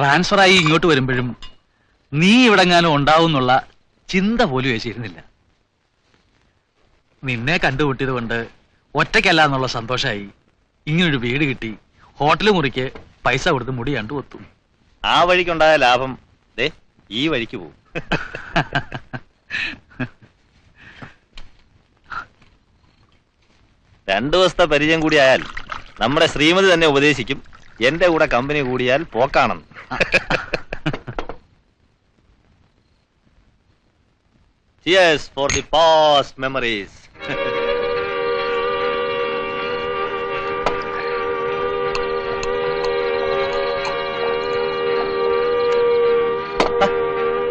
Transfer ആയി ഇങ്ങോട്ട് വരുമ്പോഴും നീ ഇവിടെങ്ങാനും ഉണ്ടാവുന്നുള്ള ചിന്ത പോലും വെച്ചിരുന്നില്ല നിന്നെ കണ്ടുമുട്ടിയത് കൊണ്ട് ഒറ്റയ്ക്കല്ല എന്നുള്ള സന്തോഷമായി ഇങ്ങനൊരു വീട് കിട്ടി ഹോട്ടൽ മുറിക്ക് പൈസ കൊടുത്ത് മുടി കണ്ടു ഒത്തു. ആ വഴിക്കുണ്ടായ ലാഭം ദേ ഈ വഴിക്ക് പോകും രണ്ടു ദിവസത്തെ പരിചയം കൂടി ആയാൽ നമ്മുടെ ശ്രീമതി തന്നെ ഉപദേശിക്കും എന്റെ കൂടെ കമ്പനി കൂടിയാൽ പോക്കാണെന്ന്. Cheers for the past memories.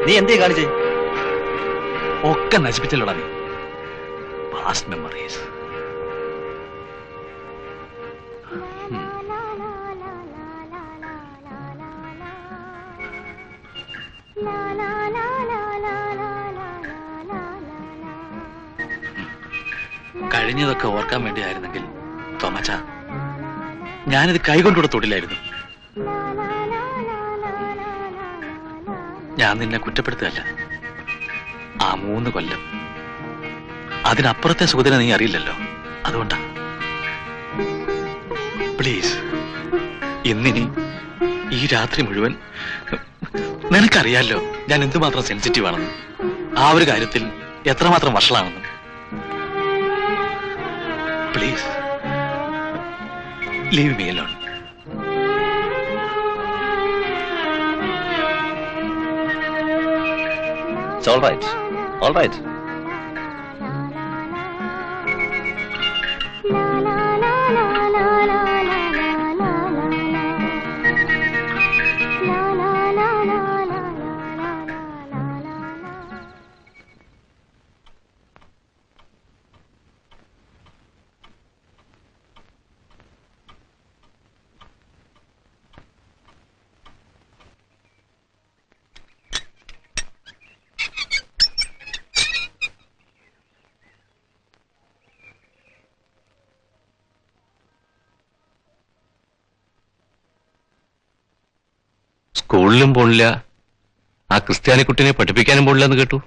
നീ എന്തേ കാണിച്ചേ? ഒക്കെ നശിപ്പിച്ചല്ലോടാ നീ. പാസ്റ്റ് മെമ്മറീസ് കഴിഞ്ഞതൊക്കെ ഓർക്കാൻ വേണ്ടിയായിരുന്നെങ്കിൽ തോമച്ച ഞാനിത് കൈകൊണ്ടുകൂടെ തൊടില്ലായിരുന്നു. ഞാൻ നിന്നെ കുറ്റപ്പെടുത്തുകയല്ല. ആ മൂന്ന് കൊല്ലം അതിനപ്പുറത്തെ സുഖത്തിനെ നീ അറിയില്ലല്ലോ. അതുകൊണ്ടാ. പ്ലീസ് ഇന്നിനി ഈ രാത്രി മുഴുവൻ നിനക്കറിയാലോ ഞാൻ എന്തുമാത്രം സെൻസിറ്റീവ് ആണെന്ന് ആ ഒരു കാര്യത്തിൽ എത്രമാത്രം വഷളാണെന്ന്. Please leave me alone It's all right. All right. സ്കൂളിലും പോണില്ല. ആ ക്രിസ്ത്യാനിക്കുട്ടിനെ പഠിപ്പിക്കാനും പോണില്ല എന്ന് കേട്ടു.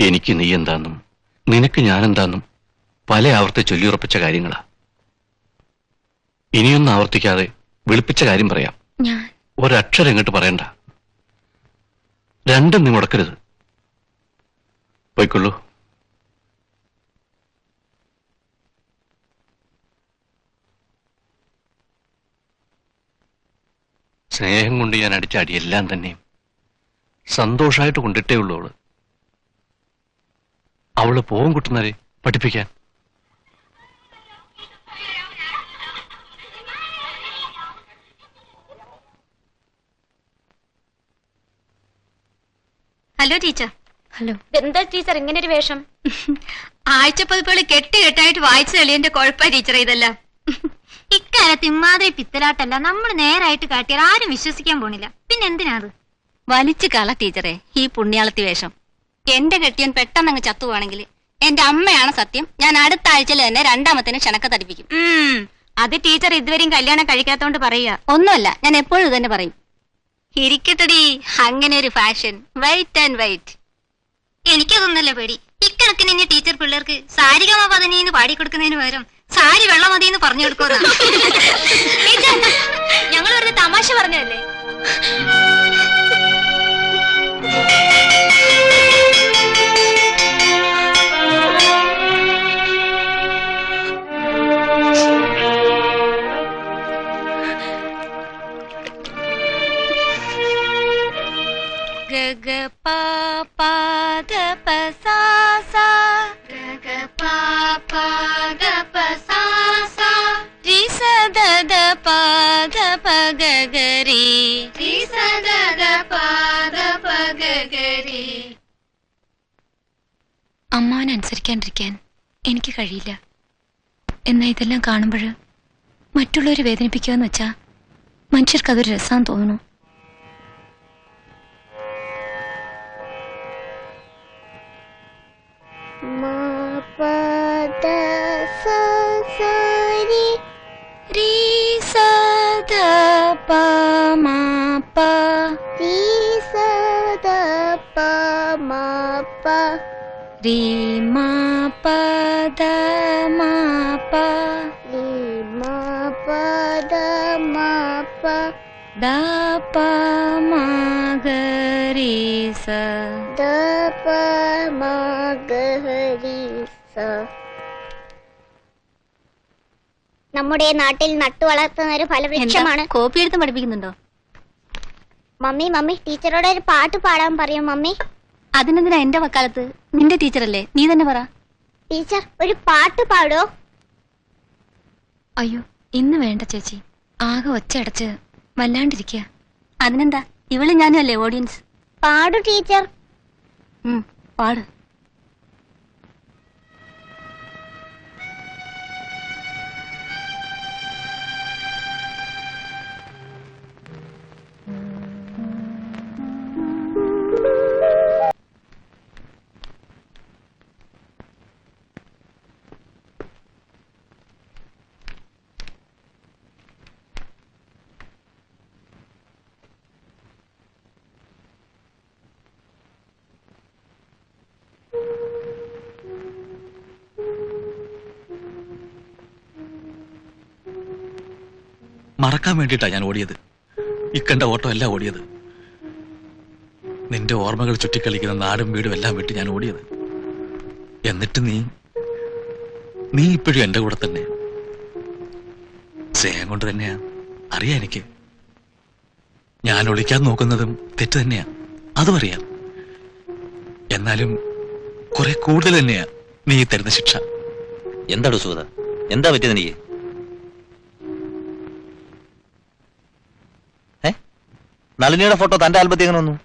എനിക്ക് നീ എന്താന്നും നിനക്ക് ഞാൻ എന്താന്നും പല ആവർത്തി ചൊല്ലിയുറപ്പിച്ച കാര്യങ്ങളാ. ഇനിയൊന്നും ആവർത്തിക്കാതെ വിളിപ്പിച്ച കാര്യം പറയാം. ഒരക്ഷരം ഇങ്ങോട്ട് പറയണ്ട. രണ്ടും നീ മുടക്കരുത്. പോയിക്കൊള്ളൂ. സ്നേഹം കൊണ്ട് ഞാൻ അടിച്ച അടിയെല്ലാം തന്നെയും സന്തോഷമായിട്ട് കൊണ്ടിട്ടേ ഉള്ളൂ അവൾ. അവൾ പോവും കുട്ടുന്നവരെ പഠിപ്പിക്കാൻ. Hello teacher. ഹലോ. എന്താ ടീച്ചർ ഇങ്ങനെ ഒരു വേഷം ആഴ്ചപ്പതിപ്പുകൾ കെട്ട് കെട്ടായിട്ട് വായിച്ചു തെളിയന്റെ കുഴപ്പ ടീച്ചർ ഇതെല്ലാം. ഇക്കാലത്ത് ഇമ്മാതിരി പിത്തലാട്ടല്ല. നമ്മൾ നേരായിട്ട് കാട്ടിയാൽ ആരും വിശ്വസിക്കാൻ പോണില്ല. പിന്നെ എന്തിനാ അത് വലിച്ചു കള ടീച്ചറെ ഈ പുണ്യാളത്തി വേഷം. എന്റെ കെട്ടിയൻ പെട്ടെന്ന് അങ്ങ് ചത്തുവാണെങ്കിൽ എന്റെ അമ്മയാണ് സത്യം. ഞാൻ അടുത്ത ആഴ്ചയിൽ തന്നെ രണ്ടാമത്തിന് ക്ഷണക്ക തടിപ്പിക്കും. അത് ടീച്ചർ ഇതുവരെയും കല്യാണം കഴിക്കാത്തോണ്ട് പറയുക. ഒന്നുമല്ല ഞാൻ എപ്പോഴും തന്നെ പറയും. ഇരിക്കട്ടടി. അങ്ങനെ ഒരു ഫാഷൻ വൈറ്റ് ആൻഡ് വൈറ്റ് എനിക്കതൊന്നല്ല പേടി. ഇക്കണക്കിന് ഇനി ടീച്ചർ പിള്ളേർക്ക് സാരികമാ പതിനീന്ന് പാടിക്കൊടുക്കുന്നതിന് പകരം സാരി വെള്ളം മതി എന്ന് പറഞ്ഞു കൊടുക്കുന്ന ഞങ്ങൾ വെറുതെ തമാശ പറഞ്ഞതല്ലേ? ഗഗ പാദ പസാസ സദ പാദ പഗഗരി രി സദ പാദ പഗഗരി അമ്മാവൻ അനുസരിക്കാണ്ടിരിക്കാൻ എനിക്ക് കഴിയില്ല. എന്നാ ഇതെല്ലാം കാണുമ്പോൾ മറ്റുള്ളവരെ വേദനിപ്പിക്കാന്ന് വെച്ചാ മനുഷ്യർക്ക് അതൊരു രസം തോന്നുന്നു. രി സദ प मा प रि स द प मा प रि मा प द मा प रि मा प द मा प द प मा ग रि स द प मा ग रि स നമ്മുടെ നാട്ടിൽ നട്ടു വളർത്തുന്ന ഒരു ഫലവൃക്ഷമാണ്. കോപ്പി എടുത്ത് പഠിപ്പിക്കുന്നുണ്ടോ? മമ്മി മമ്മി ടീച്ചറോട് ഒരു പാട്ട് പാടാൻ പറയും മമ്മി. അതിനെന്തിനാ എന്റെ വക്കാലത്ത്? നിന്റെ ടീച്ചറല്ലേ? നീ തന്നെ പറ. ടീച്ചർ ഒരു പാട്ട് പാടോ. അയ്യോ ഇന്ന് വേണ്ട ചേച്ചി. ആകെ ഒച്ചയടച്ച് വല്ലാണ്ടിരിക്കുക അതിനെന്താ? ഇവൾ ഞാനും അല്ലേ ഓഡിയൻസ് പാടു ടീച്ചർ. പാട്. മറക്കാൻ വേണ്ടിട്ടാ ഞാൻ ഓടിയത്. ഇക്കണ്ട ഓട്ടോ എല്ലാം ഓടിയത്. നിന്റെ ഓർമ്മകൾ ചുറ്റിക്കളിക്കുന്ന നാടും വീടും എല്ലാം വിട്ട് ഞാൻ ഓടിയത്. എന്നിട്ട് നീ നീ ഇപ്പോഴും എന്റെ കൂടെ തന്നെ. സ്നേഹം കൊണ്ട് തന്നെയാ. അറിയാ എനിക്ക്. ഞാൻ ഒളിക്കാൻ നോക്കുന്നതും തെറ്റ് തന്നെയാ. അതും അറിയാം. എന്നാലും കുറെ കൂടുതൽ തന്നെയാ നീ തരുന്ന ശിക്ഷ. എന്താണ് സുഗത? എന്താ പറ്റിയത് എനിക്ക് നളിനിയുടെ ഫോട്ടോ തന്റെ ആൽബത്തിൽ എങ്ങനെ വന്നു?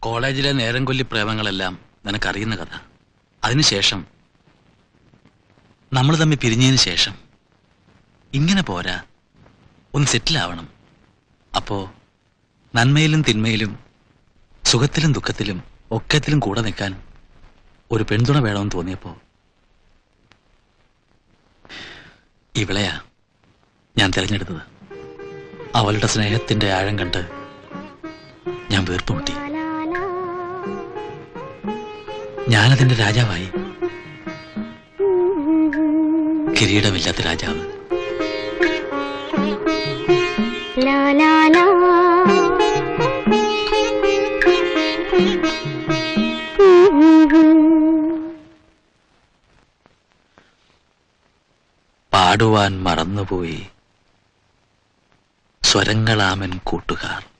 കോളേജിലെ നേരം കൊല്ലി പ്രേമങ്ങളെല്ലാം നിനക്കറിയുന്ന കഥ. അതിനുശേഷം നമ്മൾ തമ്മിൽ പിരിഞ്ഞതിന് ശേഷം ഇങ്ങനെ പോരാ ഒന്ന് സെറ്റിൽ ആവണം. അപ്പോ നന്മയിലും തിന്മയിലും സുഖത്തിലും ദുഃഖത്തിലും ഒക്കത്തിലും കൂടെ നിൽക്കാൻ ഒരു പെൺതുണ വേണമെന്ന് തോന്നിയപ്പോ ഇവളെയാ ഞാൻ തിരഞ്ഞെടുത്തത്. അവളുടെ സ്നേഹത്തിന്റെ ആഴം കണ്ട് ഞാൻ വീർപ്പുമുട്ടി ഞാനതിന്റെ രാജാവായി. കിരീടമില്ലാത്ത രാജാവ്. പാടുവാൻ മറന്നുപോയി. സ്വരങ്ങളാമൻ കൂട്ടുകാർ.